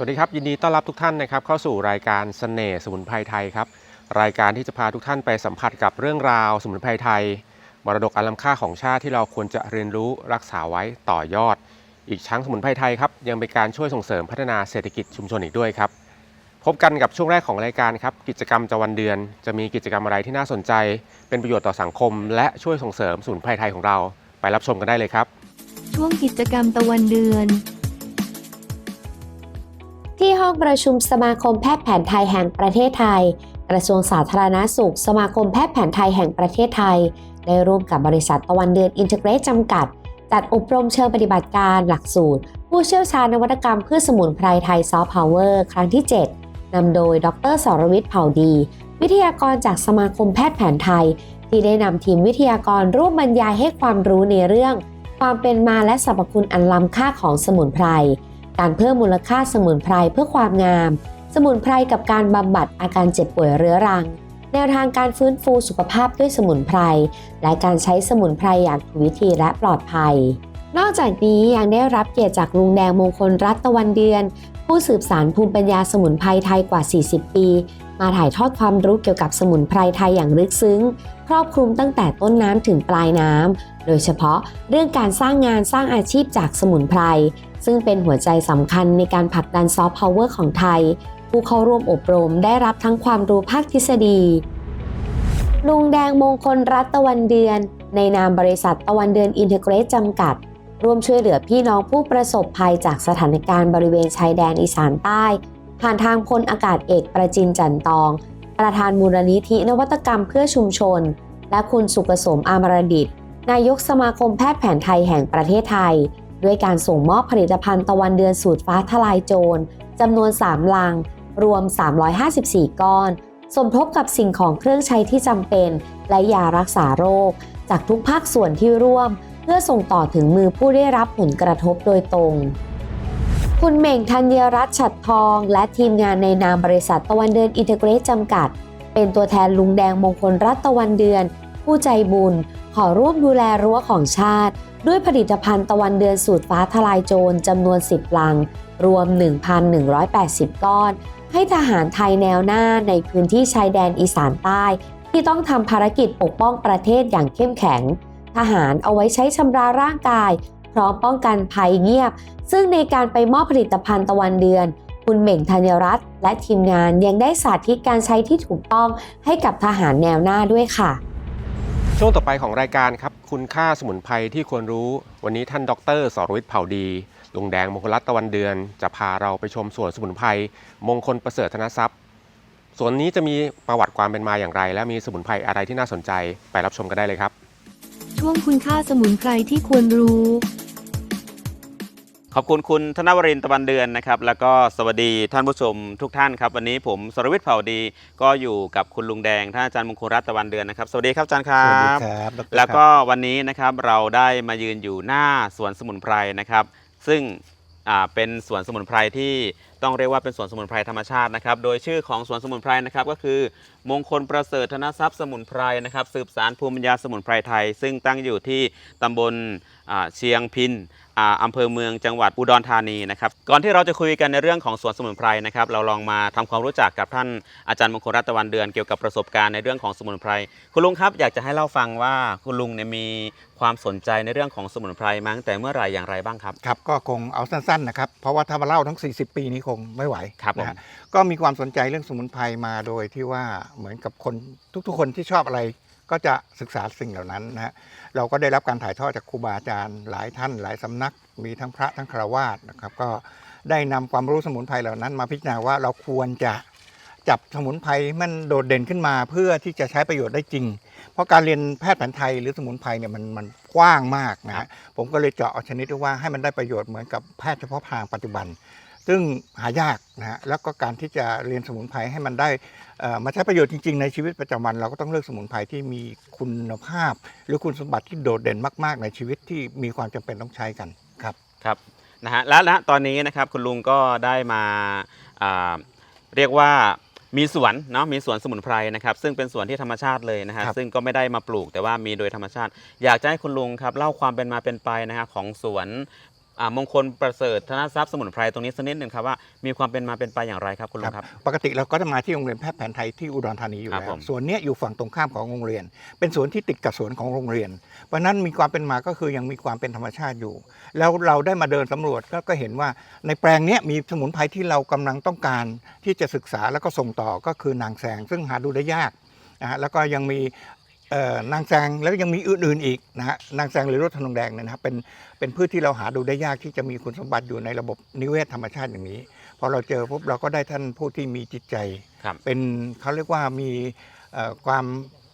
สวัสดีครับยินดีต้อนรับทุกท่านนะครับเข้าสู่รายการเสน่ห์สมุนไพรไทยครับรายการที่จะพาทุกท่านไปสัมผัสกับเรื่องราวสมุนไพรไทย มรดกอันล้ำค่าของชาติที่เราควรจะเรียนรู้รักษาไว้ต่อยอด อีกทั้งสมุนไพรไทยครับยังเป็นการช่วยส่งเสริมพัฒนาเศรษฐกิจชุมชนอีกด้วยครับพบกันกับช่วงแรกของรายการครับกิจกรรมจะวันเดือน จะมีกิจกรรมอะไรที่น่าสนใจ เป็นประโยชน์ต่อสังคม และช่วยส่งเสริมสมุนไพรไทยของเรา ไปรับชมกันได้เลยครับ ช่วงกิจกรรมตะวันเดือน ที่ห้องประชุมสมาคมแพทย์แผนไทยแห่งประเทศไทย กระทรวงสาธารณาสุข สมาคมแพทย์แผนไทยแห่งประเทศไทย ได้ร่วมกับบริษัทตะวันเดือนอินเทอร์เกรจจำกัด จัดอบรมเชิงปฏิบัติการหลักสูตร ผู้เชี่ยวชาญนวัตกรรมเพื่อสมุนไพรไทยซอฟต์พาวเวอร์ครั้งที่ 7 นำโดย ดรสรวิทย์เผ่าดี วิทยากรจากสมาคมแพทย์แผนไทย ที่ได้นำทีมวิทยากรร่วมบรรยายให้ความรู้ในเรื่อง ความเป็นมาและสรรพคุณอันล้ำค่าของสมุนไพร การเพิ่มมูลค่าสมุนไพรเพื่อความงาม สมุนไพรกับการบำบัดอาการเจ็บป่วยเรื้อรัง แนวทางการฟื้นฟูสุขภาพด้วยสมุนไพร และการใช้สมุนไพรอย่างถูกวิธีและปลอดภัย นอกจากนี้ยังได้รับเกียรติจากลุงแดงมงคลรัตตะวันเดือน ผู้สืบสารภูมิปัญญาสมุนไพรไทยกว่า 40 ปี มาถ่ายทอดความรู้เกี่ยวกับสมุนไพรไทยอย่างลึกซึ้ง ครอบคลุมตั้งแต่ต้นน้ำถึงปลายน้ำ โดยเฉพาะเรื่องการสร้างงานสร้างอาชีพจากสมุนไพร ซึ่งเป็นหัวใจสำคัญในการผลักดันซอฟต์พาวเวอร์ของไทย ผู้เข้าร่วมอบรมได้รับทั้งความรู้ภาคทฤษฎี ลุงแดงมงคลรัตะวันเดือน ในนามบริษัทตะวันเดือนอินเทอร์เกรสจำกัดร่วมช่วยเหลือพี่น้องผู้ประสบภัยจากสถานการณ์บริเวณชายแดนอีสานใต้ ผ่านทางพลอากาศเอกประจินจันตอง ประธานมูลนิธินวัตกรรมเพื่อชุมชน และคุณสุกสมอามรดิต นายกสมาคมแพทย์แผนไทยแห่งประเทศไทย ด้วยการส่งมอบผลิตภัณฑ์ตะวันเดือนสูตรฟ้าทลายโจรจำนวน 3 ลัง รวม 354 ก้อน สมทบกับสิ่งของเครื่องใช้ที่จำเป็น และยารักษาโรค จากทุกภาคส่วนที่ร่วม เพื่อส่งต่อถึงมือผู้ได้รับผลกระทบโดยตรง คุณเหม่งธัญรัตน์ฉัดทอง และทีมงานในนามบริษัทตะวันเดือนอินเทอร์เกรสจำกัด เป็นตัวแทนลุงแดงมงคลรัตตะวันเดือน ผู้ใจบุญ ขอร่วมดูแลรั้วของชาติ ด้วยผลิตภัณฑ์ตะวันเดือนสูตรฟ้าทลายโจรจำนวน 10 ลัง รวม 1,180 ก้อน ให้ทหารไทยแนวหน้าในพื้นที่ชายแดนอีสานใต้ ที่ต้องทำภารกิจปกป้องประเทศอย่างเข้มแข็ง ทหารเอาไว้ใช้ชำระร่างกาย พร้อมป้องกันภัยเงียบ ซึ่งในการไปมอบผลิตภัณฑ์ตะวันเดือน คุณเหม่งธัญรัตน์และทีมงานยังได้สาธิตการใช้ที่ถูกต้องให้กับทหารแนวหน้าด้วยค่ะ ช่วงต่อไปของรายการครับ คุณค่าสมุนไพรที่ควรรู้ วันนี้ท่านดรสรวิทย์เผ่าดีลุงแดงมงคลรัตน์ตะวันเดือน จะพาเราไปชมสวนสมุนไพรมงคลประเสริฐธนทรัพย์สวนนี้จะมีประวัติความเป็นมาอย่างไร และมีสมุนไพรอะไรที่น่าสนใจไปรับชมกันได้เลยครับ ช่วงคุณค่าสมุนไพรที่ควรรู้ ขอบคุณคุณธนวรินทร์ตะวันเดือนนะครับ แล้วก็สวัสดีท่านผู้ชมทุกท่านครับ วันนี้ผมสรวิทย์เผ่าดีก็อยู่กับคุณลุงแดงท่านอาจารย์มงคลรัตน์ตะวันเดือนนะครับ สวัสดีครับอาจารย์ครัสวัสดีบ ครับดรแล้วก็ครับวันนี้นะครับเราได้มายืนอยู่หน้าสวนสมุนไพรนะครับ ซึ่งอ่าเป็นสวนสมุนไพรที่ ต้องเรียกว่าเป็นสวนสมุนไพรธรรมชาตินะครับ โดยชื่อของสวนสมุนไพรนะครับก็คือ มงคลประเสริฐธนทรัพย์สมุนไพรนะครับ สืบสารภูมิปัญญาสมุนไพรไทย ซึ่งตั้งอยู่ที่ตำบล เชียงพินอ่าอำเภอเมืองจังหวัดอุดรธานีนะครับก่อนที่เราจะคุยกันในเรื่องของสวนสมุนไพรนะครับเราลองมาทำความรู้จักกับท่านอาจารย์มงคลรัตน์ตะวันเดือนเกี่ยวกับประสบการณ์ในเรื่องของสมุนไพรคุณลุงครับอยากจะให้เล่าฟังว่าคุณลุงเนี่ยมีความสนใจในเรื่องของสมุนไพรมาตั้งแต่เมื่อไหร่อย่างไรบ้างครับครับก็คงเอาสั้นๆนะครับเพราะว่าถ้ามาเล่าทั้ง 40 ปีนี้คงไม่ไหวครับผมนะฮะก็มีความสนใจเรื่องสมุนไพรมาโดยที่ว่าเหมือนกับคนทุกๆ คนที่ชอบอะไร ก็จะศึกษาสิ่งเหล่านั้นนะฮะเราก็ได้รับการถ่ายทอดจากครูบาอาจารย์ หลายท่านหลายสำนัก มีทั้งพระทั้งคารวาสนะครับ ก็ได้นำความรู้สมุนไพรเหล่านั้น มาพิจารณาว่าเราควรจะจับสมุนไพรมันโดดเด่นขึ้นมาเพื่อที่จะใช้ประโยชน์ได้จริง เพราะการเรียนแพทย์แผนไทยหรือสมุนไพรเนี่ยมันมันกว้างมากนะฮะผมก็เลยเจาะเอาชนิดที่ว่าให้มันได้ประโยชน์เหมือนกับแพทย์เฉพาะทางปัจจุบัน ซึ่งหายากนะฮะแล้วก็การที่จะเรียนสมุนไพรให้มันได้เอ่อมาใช้ประโยชน์จริง ๆ ในชีวิตประจำวัน เราก็ต้องเลือกสมุนไพรที่มีคุณภาพ หรือคุณสมบัติที่โดดเด่นมาก ๆ ในชีวิตที่มีความจำเป็นต้องใช้กันครับครับนะฮะและณตอนนี้นะครับคุณลุงก็ได้มาอ่าเรียกว่ามีสวนเนาะมีสวนสมุนไพรนะครับ ซึ่งเป็นสวนที่ธรรมชาติเลยนะฮะครับซึ่งก็ไม่ได้มาปลูกแต่ว่ามีโดยธรรมชาติ อยากจะให้คุณลุงครับเล่าความเป็นมาเป็นไปนะฮะของสวนอ่า มงคลประเสริฐธนทรัพย์สมุนไพรตรงนี้สักนิดหนึ่งครับว่ามีความเป็นมาเป็นไปอย่างไรครับคุณลุงครับ ปกติเราก็จะมาที่โรงเรียนแพทย์แผนไทยที่อุดรธานีอยู่ครับแล้ผวมส่วนเนี้ยอยู่ฝั่งตรงข้ามของโรงเรียน เป็นสวนที่ติดกับสวนของโรงเรียน เพราะฉะนั้นมีความเป็นมาก็คือยังมีความเป็นธรรมชาติอยู่ แล้วเราได้มาเดินสำรวจก็ก็เห็นว่าในแปลงเนี้ยมีสมุนไพรที่เรากำลังต้องการที่จะศึกษาแล้วก็ส่งต่อก็คือนางแซงซึ่งหาดูได้ยากนะฮะแล้วก็ยังมีเอ่อ นางแซงแล้วยังมีอื่นๆอีกนะฮะนางแซงหรือรถทนงแดงเนี่ยนะครับเป็นเป็นพืชที่เราหาดูได้ยากที่จะมีคุณสมบัติอยู่ในระบบนิเวศธรรมชาติอย่างนี้พอเราเจอปุ๊บเราก็ได้ท่านผู้ที่มีจิตใจครับเป็นเขาเรียกว่ามีเอ่อความเอ่อ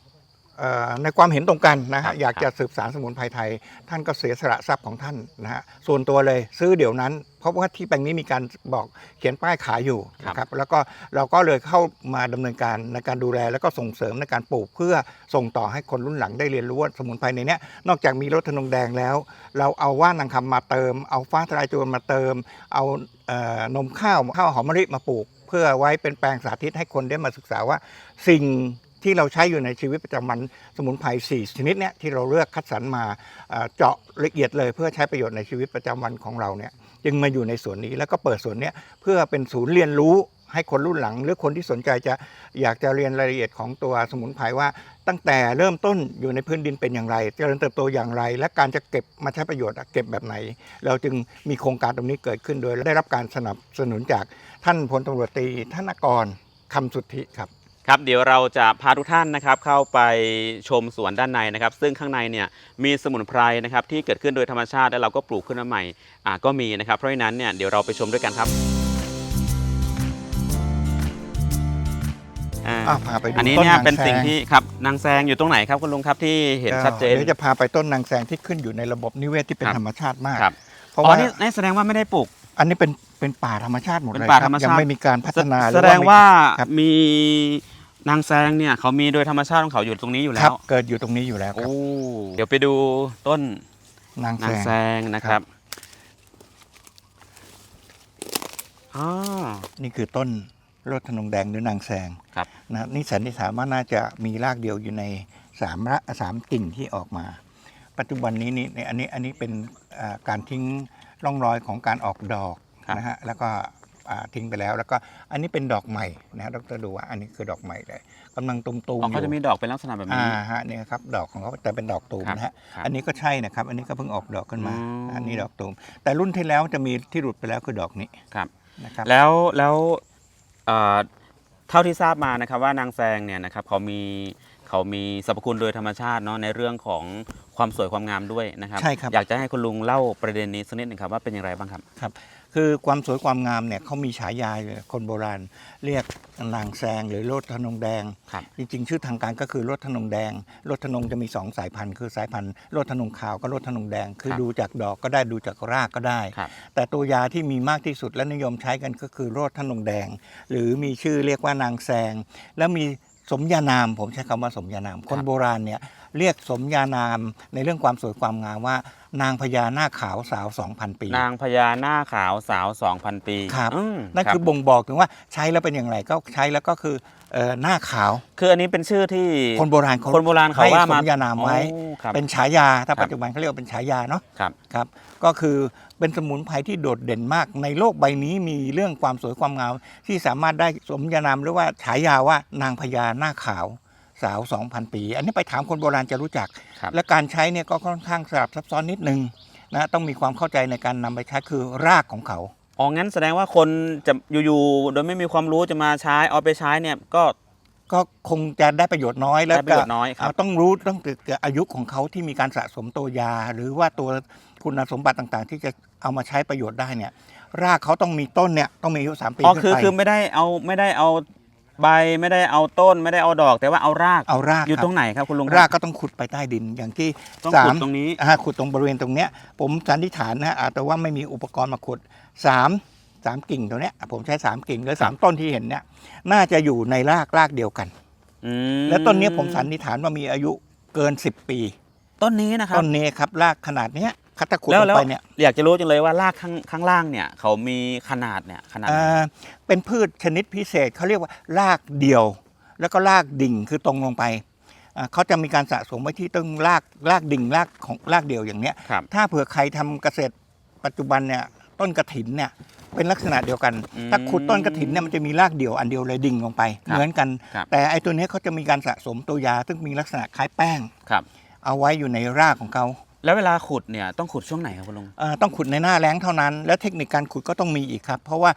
ในความเห็นตรงกันนะครัฮะบอยากจะสืบสารสมุนไพรไทย ท่านก็เสียสละทรัพย์ของท่านนะฮะส่วนตัวเลยซื้อเดี๋ยวนั้น เพราะว่าที่แปลงนี้มีการบอกเขียนป้ายขายอยู่นะครับแล้วก็เราก็เลยเข้ามาดำเนินการในการดูแล แล้วก็ส่งเสริมในการปลูกเพื่อส่งต่อให้คนรุ่นหลังได้เรียนรู้ว่าสมุนไพรในเนี้ยนอกจากมีรสทนงแดงแล้ว เราเอาว่านนางคำมาเติม เอาฟ้าทลายโจรมาเติม เอาเอ่อนมข้าวข้าวหอมมะลิมาปลูก เพื่อไว้เป็นแปลงสาธิตให้คนได้มาศึกษาว่าสิ่ง ที่เราใช้อยู่ในชีวิตประจำวันสมุนไพร4ชนิดเนี้ยที่เราเลือกคัดสรรมาเจาะละเอียดเลย เพื่อใช้ประโยชน์ในชีวิตประจำวันของเราเนี่ยจึงมาอยู่ในสวนนี้แล้วก็เปิดสวนเนี้ยเพื่อเป็นศูนย์เรียนรู้ให้คนรุ่นหลัง หรือคนที่สนใจจะอยากจะเรียนรายละเอียดของตัวสมุนไพรว่า ตั้งแต่เริ่มต้นอยู่ในพื้นดินเป็นอย่างไรเจริญเติบโตอย่างไร และการจะเก็บมาใช้ประโยชน์เก็บแบบไหน เราจึงมีโครงการตรงนี้เกิดขึ้นโดยได้รับการสนับสนุนจากท่านพลตำรวจตรีธนกรคำสุทธิครับ ครับเดี๋ยวเราจะพาทุกท่านนะครับเข้าไปชมสวนด้านในนะครับ ซึ่งข้างในเนี่ยมีสมุนไพรนะครับที่เกิดขึ้นโดยธรรมชาติและเราก็ปลูกขึ้นมาใหม่อ่าก็มีนะครับเพราะฉะนั้นเนี่ยเดี๋ยวเราไปชมด้วยกันครับอ่าอะพาไปดูอันนี้ต้นเนี่ยนางเป็นสิ่งแซงที่ครับนางแซงอยู่ตรงไหนครับคุณลุงครับที่เห็นชัดเจนเดี๋ยวจะพาไปต้นนางแซงที่ขึ้นอยู่ในระบบนิเวศที่เป็นครับ ธรรมชาติมาก ครับเพราะอ๋อว่านี่นี่แสดงว่าไม่ได้ปลูก อันนี้เป็นเป็นป่าธรรมชาติหมดเป็นเลยป่าคธรบรมชาติ ยังไม่มีการพัฒนาหรือแสดงว่าครับ มี นางแซงเนี่ยเขามีโดยธรรมชาติของเขาอยู่ตรงนี้อยู่คแล้รับ วเกิดอยู่ตรงนี้อยู่แล้วคโอ้รับเดี๋ยวไปดูต้นนางนางแซแซงงนะครับอ๋อ นี่คือต้นโรดธนงแดงหรือนางแซงครับ นะนี่สันนิษฐานว่าน่าจะมีรากเดียวอยู่ในสามระสามกิ่งที่ออกมา ปัจจุบันนี้นี่ในอันนี้อันนี้เป็นอ่าการทิ้งร่องรอยของการออกดอกครับ นะฮะแล้วก็อ่า ทิ้งไปแล้ว แล้วก็อันนี้เป็นดอกใหม่นะฮะดรดูว่าอันนี้คือดอกใหม่เลยกำลังตุมๆอ๋ออเขาจะมียู่ดอกเป็นลักษณะแบบอ่านี้ฮะเนี่ยครับดอกของเขาแต่เป็นดอกตูมครับนะฮะครับอันนี้ก็ใช่นะครับ อันนี้ก็เพิ่งออกดอกขึ้นมาอืมอันนี้ดอกตูม แต่รุ่นที่แล้วจะมีที่หลุดไปแล้วคือดอกนี้ครับนะครับแล้วแล้วเอ่อเท่าที่ทราบมานะครับว่านางแซงเนี่ยนะครับเขามีเขามีสรรพคุณโดยธรรมชาติเนาะในเรื่องของความสวยความงามด้วยนะครับใช่ครับอยากจะให้คุณลุงเล่าประเด็นนี้สักนิดหนึ่งครับว่าเป็นอย่างไรบ้างครับครับ คือความสวยความงามเนี่ยเขามีฉายาเลยคนโบราณ เรียกนางแซงหรือโลดทนงแดง ครับจริงๆ ชื่อทางการก็คือโลดทนงแดงโลดทนงจะมี2สายพันธุ์คือสายพันธุ์โลดทนงขาวกับโลดทนงแดง คือครับดูจากดอกก็ได้ดูจากรากก็ได้ ครับ แต่ตัวยาที่มีมากที่สุดและนิยมใช้กันก็คือโรดทนงแดง หรือมีชื่อเรียกว่านางแซง แล้วมีสมญานามผมใช้คำว่าสมญานาม คนโบราณเนี่ย เรียกสมญานามในเรื่องความสวยความงามว่า นางพญาหน้าขาวสาว 2,000 ปีนางพญาหน้าขาวสาว 2,000 ปีครับอืมนั่นรับคือบ่งบอกถึงว่าใช้แล้วเป็นอย่างไรก็ใช้แล้วก็คือเอ่อหน้าขาวคืออันนี้เป็นชื่อที่ คนโบราณเขาคนโบราณเขาให้ว่าสมามญานามไว้ โอ้ครับ เป็นฉายาถ้าครับ ปัจจุบันเขาเรียกว่าเป็นฉายาเนาะครับ ครับก็คือเป็นสมุนไพรที่โดดเด่นมาก ในโลกใบนี้มีเรื่องความสวยความงามที่สามารถได้สมญานามหรือว่าฉายาว่านางพญาหน้าขาว สาว 2,000 ปี อันนี้ไปถามคนโบราณจะรู้จักครับและการใช้เนี่ยก็ค่อนข้างสลับซับซ้อนนิดนึงนะต้องมีความเข้าใจในการนำไปใช้คือรากของเขาอ๋องั้นแสดงว่าคนจะอยู่ๆโดยไม่มีความรู้จะมาใช้เอาไปใช้เนี่ยก็ก็คงจะได้ประโยชน์น้อยแล้วได้ประโยชน์น้อยครับาต้องรู้ต้องเกิดอายุของเขาที่มีการสะสมตัวยา หรือว่าตัวคุณสมบัติต่างๆ ที่จะเอามาใช้ประโยชน์ได้เนี่ย รากเขาต้องมีต้นเนี่ยต้องมีอายุสามปีอ๋อขึ้นคือไปคือไม่ได้เอาไม่ได้เอา ใบไม่ได้เอาต้นไม่ได้เอาดอก แต่ว่าเอารากเอารากอยู่ครับตรงไหนครับคุณลุงรากก็ต้องขุดไปใต้ดินอย่างที่ต้องสาขุมดตรงนี้อ่าขุดตรงบริเวณตรงเนี้ย ผมสันนิษฐานนะฮะอาจจะว่าไม่มีอุปกรณ์มาขุดสามสามกิ่งตัวเนี้ยผมใช้สามกิ่งหรือสามต้นที่เห็นเนี่ยน่าจะอยู่ในรากรากเดียวกัน อืมและต้นเนี้ยผมสันนิษฐานว่ามีอายุเกิน 10 ปี ต้นนี้นะครับต้นนี้ครับรากขนาดเนี้ย คัตะขุดแล้วลงแล้วไปเนี่ยอยากจะรู้จังเลยว่ารากข้างข้างล่างเนี่ยเขามีขนาดเนี่ยขนาดไหนอ่าเป็นพืชชนิดพิเศษเขาเรียกว่ารากเดียว แล้วก็รากดิ่งคือตรงลงไปอ่าเขาจะมีการสะสมไว้ที่ต้นรากรากดิ่งรากของรากเดียวอย่างเนี้ยครับถ้าเผื่อใครทำเกษตรปัจจุบันเนี่ยต้นกระถินเนี่ยเป็นลักษณะเดียวกันอืมถ้าขุดต้นกระถินเนี่ยมันจะมีรากเดี่ยวอันเดียวเลยดิ่งลงไปครับเหมือนกันครับแต่ไอ้ตัวเนี้ยเขาจะมีการสะสมตัวยา ซึ่งมีลักษณะคล้ายแป้งครับเอาไว้อยู่ในรากของเขา แล้วเวลาขุดเนี่ยต้องขุดช่วงไหนครับคุณลุง เอ่อต้องขุดในหน้าแล้งเท่านั้น และเทคนิคการขุดก็ต้องมีอีกครับ เพราะว่า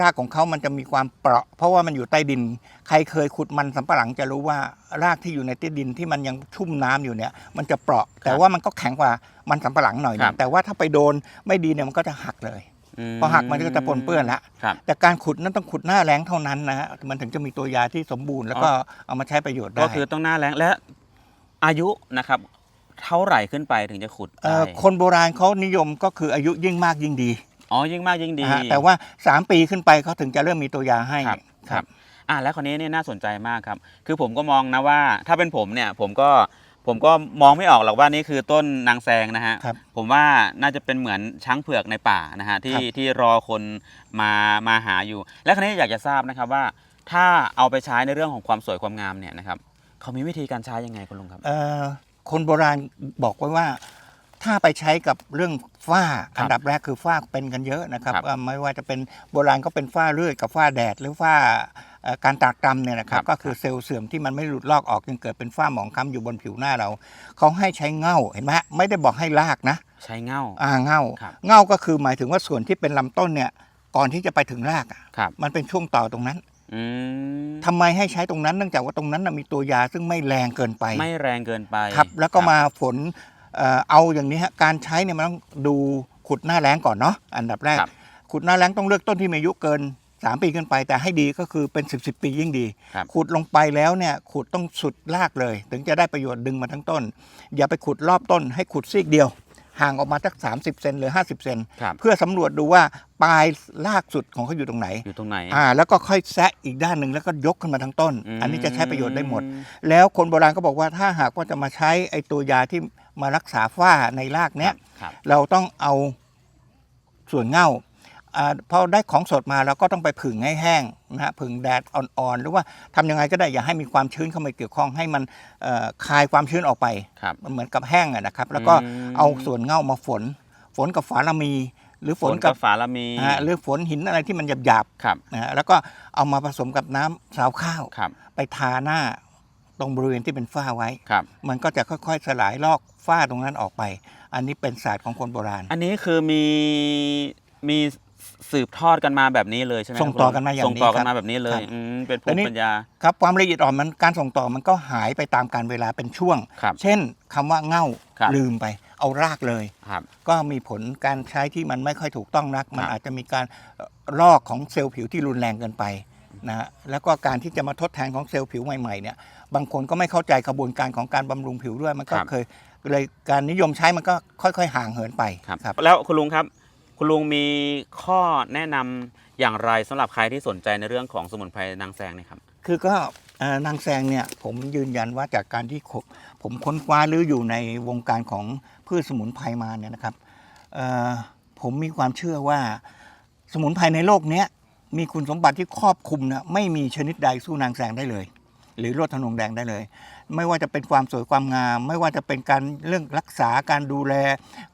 รากของเขามันจะมีความเปราะ เพราะว่ามันอยู่ใต้ดิน ใครเคยขุดมันสำปะหลังจะรู้ว่ารากที่อยู่ในใต้ดินที่มันยังชุ่มน้ำอยู่เนี่ยมันจะเปราะ แต่ว่ามันก็แข็งกว่ามันสำปะหลังหน่อยหนึครังบ แต่ว่าถ้าไปโดนไม่ดีเนี่ยมันก็จะหักเลยพอหักมันก็จะปนเปื้อนละ ครับ แต่การขุดนั้นต้องขุดหน้าแรงเท่านั้นนะฮะมันถึงจะมีตัวยาที่สมบูรณ์แล้วก็เอามาใช้ประโยชน์ได้ ก็คือต้องหน้าแรงและอายุนะครับ เท่าไหร่ขึ้นไปถึงจะขุดเอ่ได้อคนโบราณเขานิยมก็คืออายุยิ่งมากยิ่งดีอ๋อยิ่งมากยิ่งดี นะฮะแต่ว่า 3 ปีขึ้นไปเขาถึงจะเริ่มมีตัวยาให้ครับครับอะแล้วคนนี้เนี่ยน่าสนใจมากครับ คือผมก็มองนะว่า ถ้าเป็นผมเนี่ยผมก็ผมก็มองไม่ออกหรอกว่านี่คือต้นนางแซงนะฮะครับผมว่าน่าจะเป็นเหมือนช้างเผือกในป่านะฮะที่ครับ ที่รอคนมามาหาอยู่ และคราวนี้อยากจะทราบนะครับว่า ถ้าเอาไปใช้ในเรื่องของความสวยความงามเนี่ยนะครับเขามีวิธีการใช้ยังไงคุณลุงครับ เอ่อ คนโบราณบอกไว้ว่า ถ้าไปใช้กับเรื่องฝ้าครับอันดับแรกคือฝ้าเป็นกันเยอะนะครับครับว่าไม่ว่าจะเป็นโบราณก็เป็นฝ้าเลือดกับฝ้าแดดหรือฝ้าเอ่อการตากตรำเนี่ยนะครับ ครับ ก็คือเซลล์เสื่อมที่มันไม่หลุดลอกออกจึงเกิดเป็นฝ้าหมองคล้ำอยู่บนผิวหน้าเราเขาให้ใช้เง่าเห็นไหมฮะไม่ได้บอกให้ลากนะ ใช้เง่า อ่าเง่าครับ เง่าก็คือหมายถึงว่าส่วนที่เป็นลำต้นเนี่ยก่อนที่จะไปถึงรากอะครับ มันเป็นช่วงต่อตรงนั้น อืมทำไมให้ใช้ตรงนั้นเนื่องจากว่าตรงนั้นนะมีตัวยาซึ่งไม่แรงเกินไปไม่แรงเกินไปครับ แล้วก็มาฝนเอ่อเอาอย่างนี้ฮะการใช้เนี่ยมันต้องดูขุดหน้าแรงก่อนเนาะอันดับแรก ครับ ขุดหน้าแรงต้องเลือกต้นที่มีอายุเกิน 3 ปีขึ้นไป แต่ให้ดีก็คือเป็น 10บสปียิ่งดี ครับขุดลงไปแล้วเนี่ยขุดต้องสุดรากเลย ถึงจะได้ประโยชน์ดึงมาทั้งต้น อย่าไปขุดรอบต้นให้ขุดซีกเดียว ห่างออกมาสัก 30 เซนหรือ 50 เซนครับเพื่อสำรวจดูว่าปลายรากสุดของเขาอยู่ตรงไหนอยู่ตรงไหน อ่าแล้วก็ค่อยแซะอีกด้านหนึ่งแล้วก็ยกขึ้นมาทั้งต้นมอันนี้จะใช้ประโยชน์ได้หมด แล้วคนโบราณก็บอกว่าถ้าหากว่าจะมาใช้ไอ้ตัวยาที่มารักษาฝ้าในรากเนี้ยครับ เราต้องเอาส่วนเง่าอ่า พอได้ของสดมาเราก็ต้องไปผึ่งให้แห้งนะฮะผึ่งแดดอ่อนๆ หรือว่าทำยังไงก็ได้อย่าให้มีความชื้นเข้ามาเกี่ยวข้องให้มันเอ่อคายความชื้นออกไปครับมันเหมือนกับแห้งอะนะครับ แล้วก็อืมเอาส่วนเง่ามาฝน ฝนกับฝาละมี หรือฝฝนนกักับบฝาละมีนะฮะหรือฝนหินอะไรที่มันหยาบครับๆนะฮะแล้วก็เอามาผสมกับน้ำสาวข้าวครับไปทาหน้าตรงบริเวณที่เป็นฝ้าไว้ครับมันก็จะค่อยๆ สลายลอกฝ้าตรงนั้นออกไป อันนี้เป็นศาสตร์ของคนโบราณ อันนี้คือมีมี สืบทอดกันมาแบบนี้เลยใช่ไหมครับส่งต่อกันมาอย่างนี้ส่งต่อกันครับมาแบบนี้เลยครับอืมเป็นภูแต่มินี่ปัญญาครับความละเอียดอ่อนมันการส่งต่อมันก็หายไปตามการเวลาเป็นช่วงครับเช่นคำว่าเง่าครับลืมไป เอารากเลยครับก็มีผลการใช้ที่มันไม่ค่อยถูกต้องนัก มันครับอาจจะมีการลอกของเซลล์ผิวที่รุนแรงเกินไปนะฮะแล้วก็การที่จะมาทดแทนของเซลล์ผิวใหม่ๆเนี่ยบางคนก็ไม่เข้าใจกระบวนการของการบำรุงผิวด้วยมันก็ครับเคยเลยการนิยมใช้มันก็ค่อย ๆ ห่างเหินไปครับครับแล้วคุณลุงครับ คุณลุงมีข้อแนะนำอย่างไรสำหรับใครที่สนใจในเรื่องของสมุนไพรนางแซงเนี่ยครับ คือก็เอ่อนางแซงเนี่ยผมยืนยันว่าจากการที่ผมผมค้นคว้าหรืออยู่ในวงการของพืชสมุนไพรมาเนี่ยนะครับเอ่อผมมีความเชื่อว่าสมุนไพรในโลกเนี้ยมีคุณสมบัติที่ครอบคลุมนะไม่มีชนิดใดสู้นางแซงได้เลย หรือโรดทนงแดงได้เลย ไม่ว่าจะเป็นความสวยความงาม ไม่ว่าจะเป็นการเรื่องรักษาการดูแล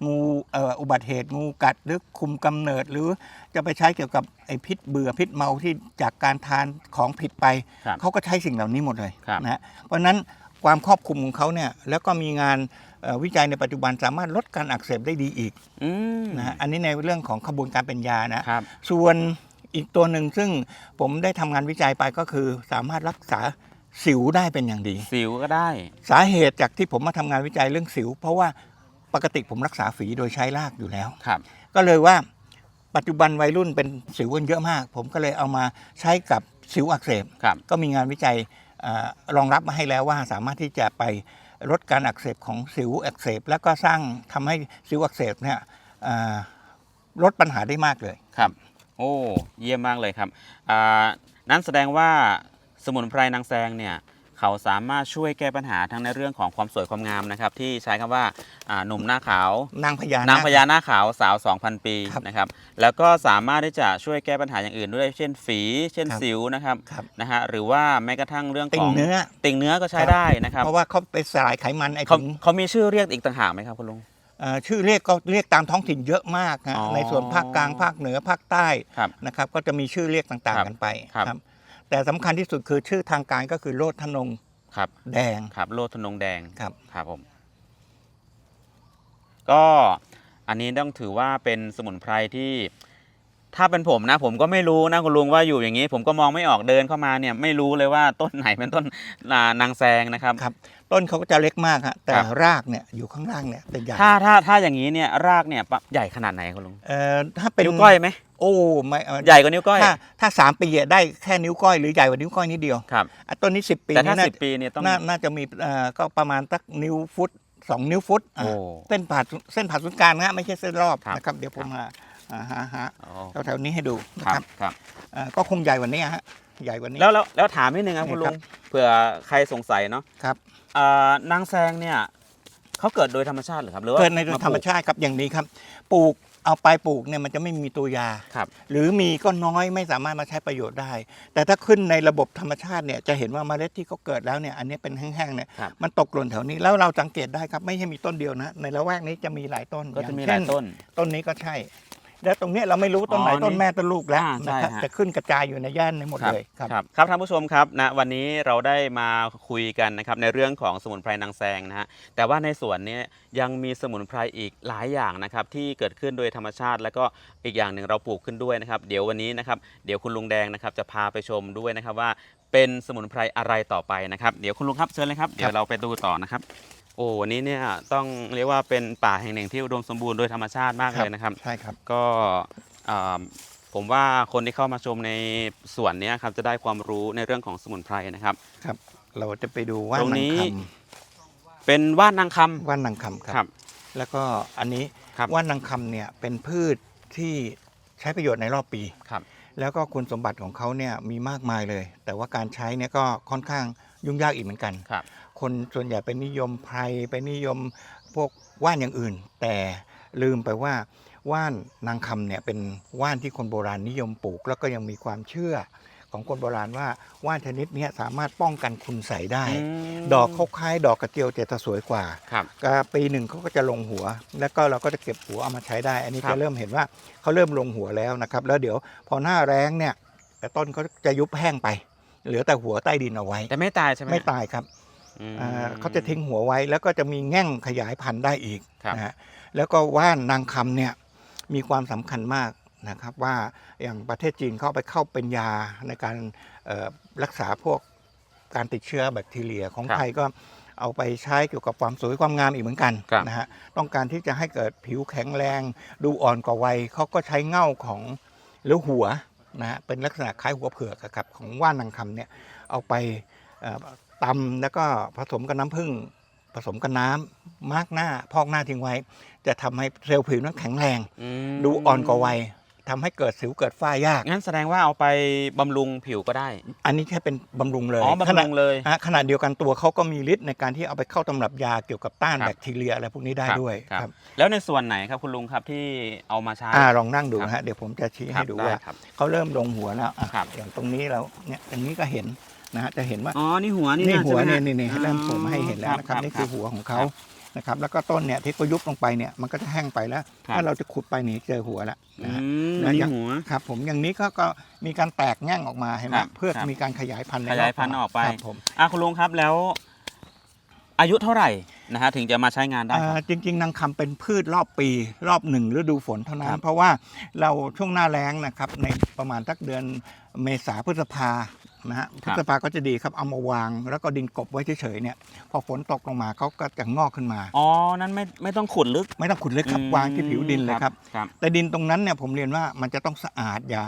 งูเอ่ออุบัติเหตุ งูกัดหรือคุมกำเนิด หรือจะไปใช้เกี่ยวกับไอพิษเบื่อพิษเมาที่จากการทานของผิดไปครับเขาก็ใช้สิ่งเหล่านี้หมดเลยครับนะฮะเพราะฉะนั้นความครอบคลุมของเขาเนี่ยแล้วก็มีงานเอ่อวิจัยในปัจจุบันสามารถลดการอักเสบได้ดีอีกอืมนะฮะอันนี้ในเรื่องของขบวนการเป็นยานะครับส่วนอีกตัวหนึ่งซึ่งผมได้ทำงานวิจัยไปก็คือสามารถรักษา สิวได้เป็นอย่างดี สิวก็ได้ สาเหตุจากที่ผมมาทำงานวิจัยเรื่องสิว เพราะว่าปกติผมรักษาฝีโดยใช้รากอยู่แล้ว ครับ ก็เลยว่าปัจจุบันวัยรุ่นเป็นสิวกันเยอะมาก ผมก็เลยเอามาใช้กับสิวอักเสบ ครับ ก็มีงานวิจัยเออรองรับมาให้แล้วว่าสามารถที่จะไปลดการอักเสบของสิวอักเสบ แล้วก็สร้างทำให้สิวอักเสบเนี่ยเอ่อลดปัญหาได้มากเลย ครับ โอ้ เยี่ยมมากเลยครับอ่านั้นแสดงว่า สมุนไพรนางแซงเนี่ยเขาสามารถช่วยแก้ปัญหาทั้งในเรื่องของความสวยความงามนะครับ ที่ใช้คำว่าอ่าหนุ่มหน้าขาวนางพญานางพญาหน้าขาวสาว 2,000 ปีครับนะครับแล้วก็สามารถที่จะช่วยแก้ปัญหาอย่างอื่นด้วยเช่นฝี เช่นครับสิวนะครับครับนะฮะหรือว่าแม้กระทั่งเรื่องติ่ของงเนื้อติ่งเนื้อก็ใช้ครับได้นะครับเพราะว่าเขาไปสลายไขมันไอ้เขาถุงเขามีชื่อเรียกอีกต่างหากไหมครับคุณลุงเอ่อชื่อเรียกก็เรียกตามท้องถิ่นเยอะมากนะอ๋อในส่วนภาคกลางภาคเหนือภาคใต้ครับนะครับก็จะมีชื่อเรียกต่างครับๆกันไปครับ แต่สำคัญที่สุดคือชื่อทางการก็คือโลดทนงครับแดง ครับโลดทนงแดงครับ ครับผม ก็อันนี้ต้องถือว่าเป็นสมุนไพรที่ ถ้าเป็นผมนะ ผมก็ไม่รู้นะคุณลุงว่าอยู่อย่างนี้ ผมก็มองไม่ออกเดินเข้ามาเนี่ย ไม่รู้เลยว่าต้นไหนเป็นต้นอ่านางแซงนะครับ ครับ ต้นเขาก็จะเล็กมากฮะแต่ครับ รากเนี่ยอยู่ข้างล่างเนี่ยจะใหญ่ถ้าถ้าถ้าอย่างนี้เนี่ยรากเนี่ยปะใหญ่ขนาดไหนคุณลุงเอ่อถ้าเป็นนิ้วก้อยไหม โอ้ไม่เอ่อใหญ่กว่านิ้วก้อยถ้าถ้าสามปีอะได้แค่นิ้วก้อยหรือใหญ่กว่านิ้วก้อยนิดเดียวครับอะต้นนี้สิบปีแต่ถ้านี่น่สิบปีเนี่ยต้องน่าน่าจะมีเอ่อก็ประมาณสักนิ้วฟุตสองนิ้วฟุตอะโอ้เส้นผ่าเส้นผ่าศูนย์กลางนะฮะไม่ใช่เส้นรอบครับนะครับ เดี๋ยวผมมาอ่าฮะฮะอ๋อแถวๆนี้ให้ดูนะคครัรับบครับเอ่อก็คงใหญ่กว่านี้ฮะใหญ่กว่านี้แล้วแล้วแล้วถามนิดนึงครับนี่คุณลุครังบเผื่อใครสงสัยเนาะครับอ่านางแซงเนี่ยเขาเกิดโดยธรรมชาติเหรือครับหรือว่าเกิดในปลูกธรรมชาติครับอย่างนี้ครับ ปลูก เอาไปปลูกเนี่ยมันจะไม่มีตัวยา ครับหรือมีก็น้อยไม่สามารถมาใช้ประโยชน์ได้ แต่ถ้าขึ้นในระบบธรรมชาติเนี่ยจะเห็นว่าเมล็ดที่เขาเกิดแล้วเนี่ยอันนี้เป็นแห้งๆเนี่ยครับ มันตกหล่นแถวนี้แล้วเราสังเกตได้ครับไม่ใช่มีต้นเดียวนะ ในละแวกนี้จะมีหลายต้นก็จะมีอหลายเช่ต้น ต้นนี้ก็ใช่ แล้วตรงเนี้ยเราไม่รู้ต้นไหนอ๋อต้นแม่ต้นลูกแล้วอ่าใช่นะครับฮะจะขึ้นกระจายอยู่ในย่านในหมดเลยครับครับครับท่านผู้ชมครับนะวันนี้เราได้มาคุยกันนะครับในเรื่องของสมุนไพรนางแซงนะฮะแต่ว่าในสวนเนี้ยังมีสมุนไพรอีกหลายอย่างนะครับที่เกิดขึ้นโดยธรรมชาติ แล้วก็อีกอย่างหนึ่งเราปลูกขึ้นด้วยนะครับ เดี๋ยววันนี้นะครับเดี๋ยวคุณลุงแดงนะครับจะพาไปชมด้วยนะครับว่าเป็นสมุนไพรอะไรต่อไปนะครับ เดี๋ยวคุณลุงครับเชิญเลยครับเดี๋ยวเราไปดูต่อนะครับ โอ้วันนี้เนี่ยต้องเรียกว่าเป็นป่าแห่งหนึ่งที่อุดมสมบูรณ์โดยธรรมชาติมากเลยนะครับ ใช่ครับ ก็อ่าผมว่าคนที่เข้ามาชมในสวนเนี้ยครับจะได้ความรู้ในเรื่องของสมุนไพรนะครับ ครับ เราจะไปดูว่านตรงนางนี้คเป็นว่านนางคำว่านนางคำำครับ แล้วก็อันนี้ครับว่านนางคำเนี่ยเป็นพืชที่ใช้ประโยชน์ในรอบปีครับ แล้วก็คุณสมบัติของเขาเนี่ยมีมากมายเลย แต่ว่าการใช้เนี่ยก็ค่อนข้างยุ่งยากอีกเหมือนกัน ครับคนส่วนใหญ่ไปนิยมไพรไปนิยมพวกว่านอย่างอื่น แต่ลืมไปว่าว่านนางคำเนี่ยเป็นว่านที่คนโบราณนิยมปลูก แล้วก็ยังมีความเชื่อของคนโบราณว่าว่านชนิดเนี้ยสามารถป้องกันคุณใสได้มดอกเขาคล้ายดอกกระเจียวแต่จะสวยกว่าครับก็ปีหนึ่งเขาก็จะลงหัว แล้วก็เราก็จะเก็บหัวเอามาใช้ได้ อันนี้ครับจะเริ่มเห็นว่าเขาเริ่มลงหัวแล้วนะครับ แล้วเดี๋ยวพอหน้าแรงเนี่ยแต่ต้นเขาจะยุบแห้งไป เหลือแต่หัวใต้ดินเอาไว้ แต่ไม่ตายใช่ไหมไม่ตายครับอืมอ่า เขาจะทิ้งหัวไว้แล้วก็จะมีแง่งขยายพันธุ์ได้อีกครับนะฮะแล้วก็ว่านนางคำเนี่ยมีความสำคัญมากนะครับว่าอย่างประเทศจีนเขาเอาไปเข้าเป็นยาในการเอ่อรักษาพวกการติดเชื้อแบคทีเรียของครับไทยก็เอาไปใช้เกี่ยวกับความสวยความงามอีกเหมือนกันครับนะฮะต้องการที่จะให้เกิดผิวแข็งแรง ดูอ่อนกว่าวัยเขาก็ใช้เง่าของหรือหัวนะฮะเป็นลักษณะคล้ายหัวเผือกอะครับของว่านนางคำเนี่ยเอาไปเอ่อ ตำแล้วก็ผสมกับน้ำผึ้งผสมกับน้ำมาร์กหน้าพอกหน้าทิ้งไว้ จะทำให้เซลล์ผิวนั้นแข็งแรง อืมดูอ่อนกว่าวัยทำให้เกิดสิวเกิดฝ้ายาก งั้นแสดงว่าเอาไปบำรุงผิวก็ได้ อันนี้แค่เป็นบำรุงเลยอ๋อขบำณะรุงเลยฮะขณะเดียวกันตัวเขาก็มีฤทธิ์ในการที่เอาไปเข้าตำรับยาเกี่ยวกับต้านครับแบคทีเรียอะไรพวกนี้ได้ครับด้วยครับ ครับแล้วในส่วนไหนครับคุณลุงครับที่เอามาใช้ อ่าลองนั่งดูครับฮะเดี๋ยวผมจะชี้ครัให้บดูได้ว่า ครับ เขาเริ่มลงหัวแล้วอะครับ อย่างตรงนี้เราเนี่ยตรงนี้ก็เห็น นะฮะจะเห็นว่าอ๋อนี่หัวนี่นี่นะหัวใช่ไมเนี่ยฮะนี่นี่เริ่มผมให้เห็นแล้วนะครับครับนี่คือครับหัวของเขานะครับแล้วก็ต้นเนี่ยที่เขายุบลงไปเนี่ยมันก็จะแห้งไปแล้วครับถ้าเราจะขุดไปนี่เจอหัวแล้วอืนะฮะมแล้วนี่ยังหัวครับ ผมอย่างนี้ก็ก็มีการแตกแง่งออกมาเห็นไหมครับเพื่อครับมีการขยายพันธุ์ใขยายพันธุ์ออกไปครับผมอะคุณลุงครับแล้ว อายุเท่าไหร่นะฮะถึงจะมาใช้งานได้คอ่ารับจริง ๆนางคำเป็นพืชรอบปีรอบหนึ่งฤดูฝนเท่านั้ครันบเพราะว่าเราช่วงหน้าแล้งนะครับในประมาณสักเดือนเมษาพฤษภา นะฮะพฤษภาก็จะดีครับเอามาวาง แล้วก็ดินกบไว้เฉยๆเนี่ยพอฝนตกลงมาเขาก็จะงอกขึ้นมาอ๋อนั้นไม่ไม่ต้องขุดลึก ไม่ต้องขุดลึกครับอืมวางที่ผิวดินเลยครับครับ แต่ดินตรงนั้นเนี่ยผมเรียนว่ามันจะต้องสะอาดอย่า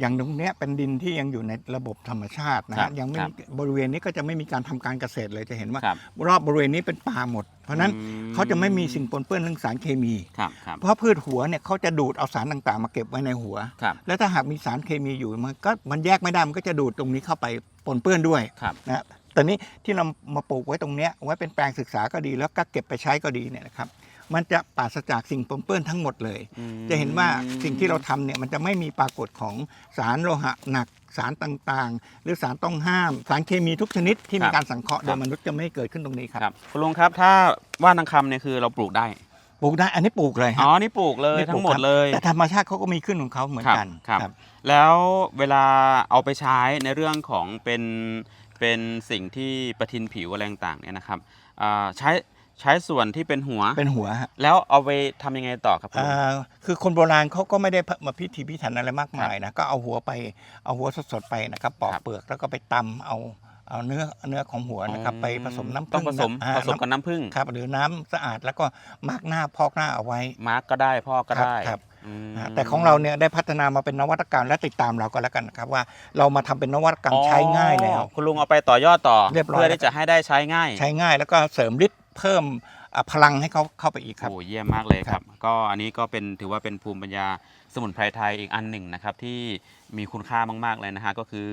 อย่างตรงเนี้ยเป็นดินที่ยังอยู่ในระบบธรรมชาตินะครัฮะบยังไม่ครับบริเวณนี้ก็จะไม่มีการทำการเกษตรเลยจะเห็นว่า ครับรอบบริเวณนี้เป็นป่าหมด เพราะฉะนั้นอืม เขาจะไม่มีสิ่งปนเปื้อนเรื่องสารเคมี ครับครับเพราะพืชหัวเนี่ยเขาจะดูดเอาสารต่างๆ มาเก็บไว้ในหัว ครับ แล้วถ้าหากมีสารเคมีอยู่มันก็มันแยกไม่ได้มันก็จะดูดตรงนี้เข้าไปปนเปื้อนด้วยครับ นะตอนนี้ที่เรามาปลูกไว้ตรงเนี้ยไว้เป็นแปลงศึกษาก็ดีแล้วก็เก็บไปใช้ก็ดีเนี่ยนะครับ มันจะปราศจากสิ่งปนเปื้อนทั้งหมดเลยอืมจะเห็นว่าสิ่งที่เราทำเนี่ยมันจะไม่มีปรากฏของสารโลหะหนักสารต่างๆ หรือสารต้องห้าม สารเคมีทุกชนิดที่มีการสังเคราะห์โดยมนุษย์จะไม่เกิดขึ้นตรงนี้ครับครับคุณลุงครับถ้าว่านนางคำเนี่ยคือเราปลูกได้ปลูกได้อันนี้ปลูกเลยฮะอ๋อนี่ปลูกเลยนี่ปลูกทั้งหมดครับเลยแต่ธรรมชาติเขาก็มีขึ้นของเขาเหมือนกันครับครับ แล้วเวลาเอาไปใช้ในเรื่องของเป็นเป็นสิ่งที่ประทินผิวอะไรต่างๆเนี่ยนะครับอ่าใช้ ใช้ส่วนที่เป็นหัว เป็นหัวฮะแล้วเอาไปทำยังไงต่อครับคุณลุงอ่าคือคนโบราณเขาก็ไม่ได้มาพิถีพิถันอะไรมากมายนะก็เอาหัวไปเอาหัวสดๆไปนะครับปอกครับ เปลือกแล้วก็ไปตำเอาเอาเนื้อเนื้อของหัวนะครับไปผสมน้ำต้องผสมอ่าผสมกับน้ำผึ้งครับ หรือน้ำสะอาดแล้วก็มาร์กหน้าพอกหน้าเอาไว้ มาร์กก็ได้พ่อก็ได้ครับ อืม นะแต่ของเราเนี่ยได้พัฒนามาเป็นนวัตกรรมและติดตามเราก็แล้วกันนะครับว่าเรามาทำเป็นนวัตกรรมใช้ง่ายแล้ว อ๋อคุณลุงเอาไปต่อยอดต่อเรียบร้อย เพื่อที่จะให้ได้ใช้ง่าย ใช้ง่ายแล้วก็เสริมฤทธิ์ เพิ่มอะพลังให้เขาเข้าไปอีกครับ โอ้เยี่ยมมากเลยคครัรับบก็อันนี้ก็เป็นถือว่าเป็นภูมิปัญญาสมุนไพรไทยอีกอันหนึ่งนะครับที่มีคุณค่ามากๆเลยนะฮะก็คือ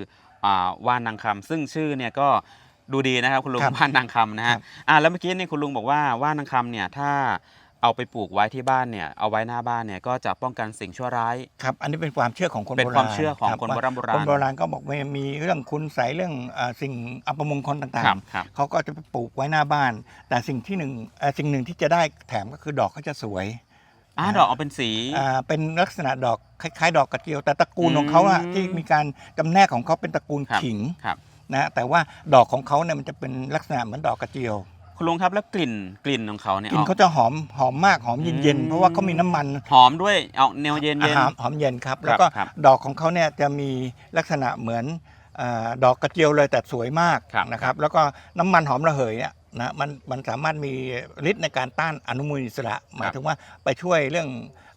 อ่าว่านนางคำซึ่งชื่อเนี่ยก็ดูดีนะครับคุณลุงครับว่านนางคำนะครัฮะบ อ่าแล้วเมื่อกี้นี่คุณลุงบอกว่าว่านนางคำเนี่ยถ้า เอาไปปลูกไว้ที่บ้านเนี่ยเอาไว้หน้าบ้านเนี่ยก็จะป้องกันสิ่งชั่วร้าย ครับอันนี้เป็นความเชื่อของคนเป็นโบราณความเชื่อของรับคนโบราณโบราณคนโบราณก็บอกว่ามีเรื่องคุณใสยเรื่องอ่าสิ่งอัปมงคลต่าครังบครับ ๆเขาก็จะไปปลูกไว้หน้าบ้าน แต่สิ่งที่หนึ่งเอ่อสิ่งหนึ่งที่จะได้แถมก็คือดอกเขาจะสวย อ่าดอกเอาเป็นสี อ่าเป็นลักษณะดอกคล้ายๆ ดอกกระเจียว แต่ตระกูลของเขาอะอืม ที่มีการจำแนกของเขาเป็นตระกูลครับขิงครับ นะแต่ว่าดอกของเขาเนี่ยมันจะเป็นลักษณะเหมือนดอกกระเจียว คุณลุงครับแล้วกลิ่นกลิ่นของเขาเนี่ยกลิ่นออกเขาจะหอมหอมมากหอมเย็นอืมๆเพราะว่าเขามีน้ำมันหอมด้วยเอาแนวเย็นอาเย็นหารหอมเย็นครับครับแล้วก็ครับดอกของเขาเนี่ยจะมีลักษณะเหมือนอาดอกกระเจียวเลยแต่สวยมากครับนะครับ แล้วก็น้ำมันหอมระเหยเนี่ยนะมันมันสามารถมีฤทธิ์ในการต้านอนุมูลอิสระหมายถึงว่าไปช่วยเรื่อง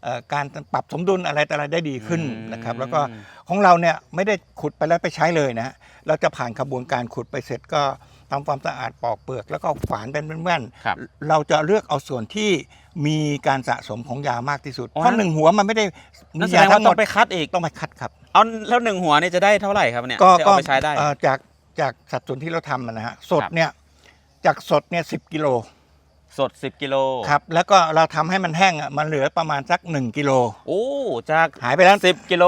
เอ่อการปรับสมดุลอะไรต่ออะไรได้ดีขึ้นนะครับ แล้วก็ของเราเนี่ยไม่ได้ขุดไปแล้วไปใช้เลยนะเราจะผ่านกระบวนการขุดไปเสร็จก็ ทำความสะอาดปอกเปลือกแล้วก็ฝานเป็นแว่นๆครับเราจะเลือกเอาส่วนที่มีการสะสมของยามากที่สุด อ๋อ เพราะหนึ่งหัวมันไม่ได้มีนั่นแสดยางว่าทั้งหมต้อดงไปคัดอีก ต้องไปคัดครับ เอาแล้วหนึ่งหัวนี่จะได้เท่าไหร่ครับเนี่ยก็ที่ก็เอาไปใช้ได้ เอ่อจากจากสัดส่วนที่เราทำอะนะฮะสดครับ เนี่ยจากสดเนี่ยสิกิโลสด 10กิโลครับแล้วก็เราทำให้มันแห้งอะมันเหลือประมาณสัก 1กิโลโอ้จากหายไปแล้ว10กิโล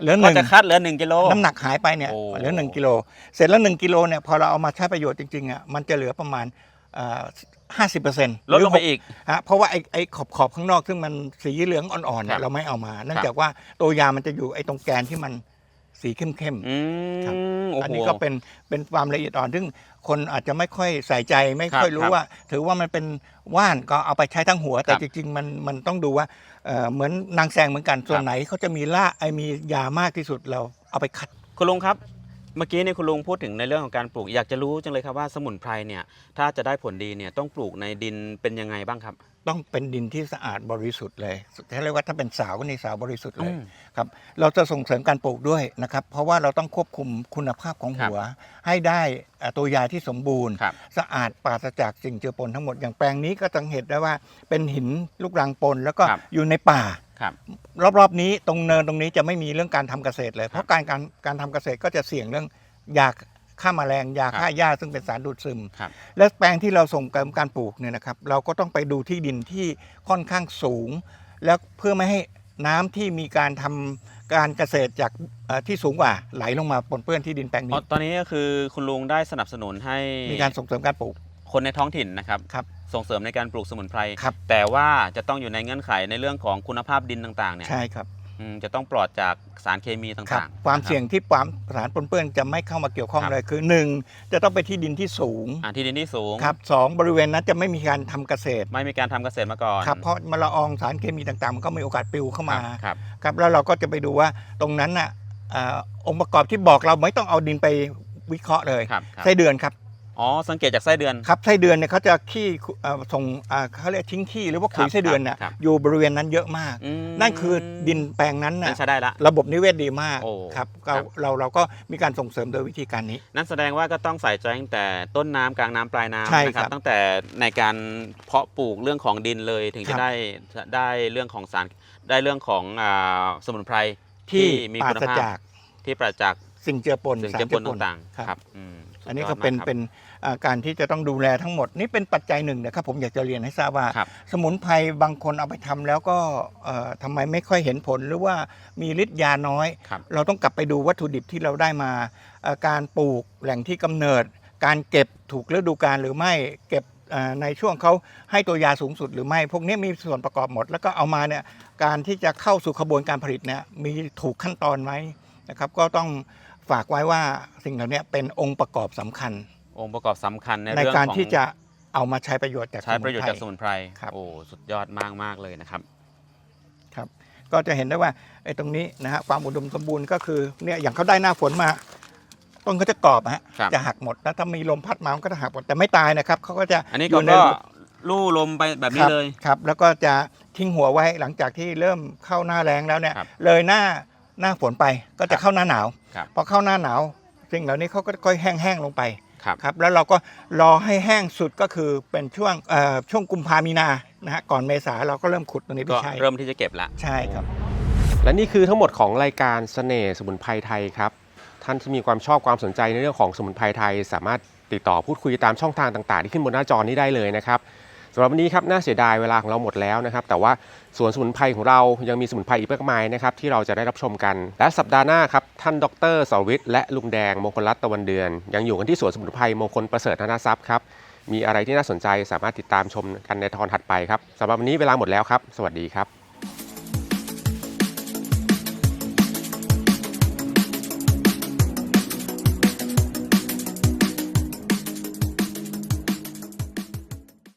เหลือหก็นึ่งจะคัดเหลือ1กิโล น้ำหนักหายไปเนี่ยโอ้ เหลือ1กิโลเสร็จแล้ว1กิโลเนี่ยพอเราเอามาใช้ประโยชน์จริงๆอะมันจะเหลือประมาณห้าสิบเปอร์เซ็นต์ลดลงไปอีก ฮะเพราะว่าไอ้ไอ้ขอบขอบข้างนอกซึ่งมันสีเหลืองอ่อนๆเนี่ครัยบ เราไม่เอามาเนื่อครังบจากว่าตัวยามันจะอยู่ไอ้ตรงแกนที่มันสีเข้มๆอืครับมโอ้อันโห นี้ก็เป็นเป็นความละเอียดอ่อนซึ่งคนอาจจะไม่ค่อยใส่ใจไม่ค่อยครับรู้ครับว่า ถือว่ามันเป็นว่านก็เอาไปใช้ทั้งหัว แต่ครับ จริงๆมันมันต้องดูว่า เอ่อเหมือนนางแซงเหมือนกันส่วนไหนเขาจะมีล่าไอมียามากที่สุดเราเอาไปคัดคุณลุงครับ เมื่อกี้นี่คุณลุงพูดถึงในเรื่องของการปลูก อยากจะรู้จังเลยครับว่าสมุนไพรเนี่ยถ้าจะได้ผลดีเนี่ยต้องปลูกในดินเป็นยังไงบ้างครับ ต้องเป็นดินที่สะอาดบริสุทธิ์เลยเขาเรียกว่าถ้าเป็นสาวก็ในสาวบริสุทธิ์เลยอืมครับเราจะส่งเสริมการปลูกด้วยนะครับ เพราะว่าเราต้องควบคุมคุณภาพของหัว ให้ได้เอ่อตัวยาที่สมบูรณ์ครับสะอาดปราศจากสิ่งเจือปนทั้งหมดอย่างแปลงนี้ก็สังเกตได้ว่าเป็นหินลูกรังปนแล้วก็ครับอยู่ในป่า ครับ รอบๆนี้ตรงเนินตรงนี้จะไม่มีเรื่องการทำเกษตรเลย เพราะการการการทำเกษตรก็จะเสี่ยงเรื่องยาฆ่าแมลงยาครับฆ่าหญ้าซึ่งเป็นสารดูดซึมครับและแปลงที่เราส่งเสริมการปลูกเนี่ยนะครับ เราก็ต้องไปดูที่ดินที่ค่อนข้างสูง แล้วเพื่อไม่ให้น้ำที่มีการทำการเกษตรจากเอ่อที่สูงกว่าไหลลงมาปนเปื้อนที่ดินแปลงอ๋นี้อตอนนี้ก็คือคุณลุงได้สนับสนุนให้มีการส่งเสริมการปลูก คนในท้องถิ่นนะครับครับส่งเสริมในการปลูกสมุนไพร ครับ แต่ว่าจะต้องอยู่ในเงื่อนไขในเรื่องของคุณภาพดินต่างๆเนี่ยใช่ครับอืมจะต้องปลอดจากสารเคมีครับต่างๆความนะครับเสี่ยงที่ความสารปนเปื้อนจะไม่เข้ามาเกี่ยวข้องครับ เลยคือหนึ่งจะต้องไปที่ดินที่สูงอ่าที่ดินที่สูง ครับสองบริเวณนั้นจะไม่มีการทำเกษตรไม่มีการทำเกษตรมาก่อนครับเพราะมลละอองสารเคมีต่างๆ มันก็มีโอกาสปลิวเข้าคมารับครับ ครับแล้วเราก็จะไปดูว่าตรงนั้นน่ะอ่าองค์ประกอบที่บอกเราไม่ต้องเอาดินไปวิเคราะห์เลยครับครับ ไส้เดือนครับ อ๋อสังเกตจากไส้เดือน ครับไส้เดือนเนี่ยเขาจะขี้เอ่อส่งอ่าเขาเรียกทิ้งขี้หรือว่าขุครัยบไส้เดือนน่ะครับอยู่บริเวณนั้นเยอะมาก อืม นั่นคือดินแปลงนั้นนั่น่ะนใช้ได้ละ ระบบนิเวศดีมากโอ้ครับเราครับ เราเราก็มีการส่งเสริมโดยวิธีการนี้ นั่นแสดงว่าก็ต้องใส่ใจตั้งแต่ต้นน้ำกลางน้ำปลายน้ำใช่นะคครัรับบตั้งแต่ในการเพาะปลูกเรื่องของดินเลยถึงครัจะบ ได้ได้เรื่องของสารได้เรื่องของอ่าสมุนไพรที่มีปราคุณศภาพจากที่ปราศจากสิ่งเจือปนสิ่งสารเจือปนต่างครับๆครับ อืมสุดอันนี้ยก็ดเป็นมากครับเป็นอ่า การที่จะต้องดูแลทั้งหมด นี่เป็นปัจจัยหนึ่งนะครับผมอยากจะเรียนให้ทราบว่า ครับสมุนไพรบางคนเอาไปทำแล้วก็เอ่อทำไมไม่ค่อยเห็นผลหรือว่ามีฤทธิ์ยาน้อย ครับ เราต้องกลับไปดูวัตถุดิบที่เราได้มาเอ่อการปลูกแหล่งที่กำเนิด การเก็บถูกฤดูกาลหรือไม่เก็บอ่าในช่วงเขาให้ตัวยาสูงสุดหรือไม่ พวกนี้มีส่วนประกอบหมด แล้วก็เอามาเนี่ยการที่จะเข้าสู่ขบวนการผลิตเนี่ยมีถูกขั้นตอนไหมนะครับ ก็ต้องฝากไว้ว่าสิ่งเหล่านี้เป็นองค์ประกอบสำคัญ องค์ประกอบสำคัญในในเรื่องการของที่จะเอามาใช้ประโยชน์จากใช้ประโยชน์จากสมุมุนนไพรครับ โอ้สุดยอดมากมากๆเลยนะครับ ครับก็จะเห็นได้ว่าไอ้ตรงนี้นะฮะความอุดมสมบูรณ์ก็คือเนี่ยอย่างเขาได้หน้าฝนมาต้นก็จะกรอบฮะครับ จะหักหมดแล้วถ้ามีลมพัดมามันก็จะหักหมดแต่ไม่ตายนะครับเขาก็จะอันนี้อก็ยู่ในก็ลู่ลมไปแบบนี้ครับเลยครับแล้วก็จะทิ้งหัวไว้หลังจากที่เริ่มเข้าหน้าแรงแล้วเนี่ย ครับเลยหน้าหน้าฝนไปก็จะเข้าหน้าหนาวครับ พอเข้าหน้าหนาวสิ่งเหล่านี้เขาก็ค่อยแห้งๆลงไป ครับครับแล้วเราก็รอให้แห้งสุดก็คือเป็นช่วงเอ่อช่วงกุมภามีนานะฮะก่อนเมษาเราก็เริ่มขุดตรงนี้ไปก็ใช้เริ่มที่จะเก็บละ ใช่ครับ และนี่คือทั้งหมดของรายการเสน่ห์สมุนไพรไทยครับ ท่านที่มีความชอบความสนใจในเรื่องของสมุนไพรไทย สามารถติดต่อพูดคุยตามช่องทางต่าง ๆ ที่ขึ้นบนหน้าจอนี้ได้เลยนะครับสำหรับวันนี้ครับน่าเสียดายเวลาของเราหมดแล้วนะครับ แต่ว่า สวนสมุนไพรของเรายังมีสมุนไพรอีกมากมายนะครับที่เราจะได้รับชมกัน และสัปดาห์หน้าครับท่านดรสวิทย์และลุงแดงมงคลรัตน์ตะวันเดือน ยังอยู่กันที่สวนสมุนไพรมงคลประเสริฐธนทรัพย์ครับมีอะไรที่น่าสนใจสามารถติดตามชมกันในตอนถัดไปครับสำหรับวันนี้เวลาหมดแล้วครับ สวัสดีครับ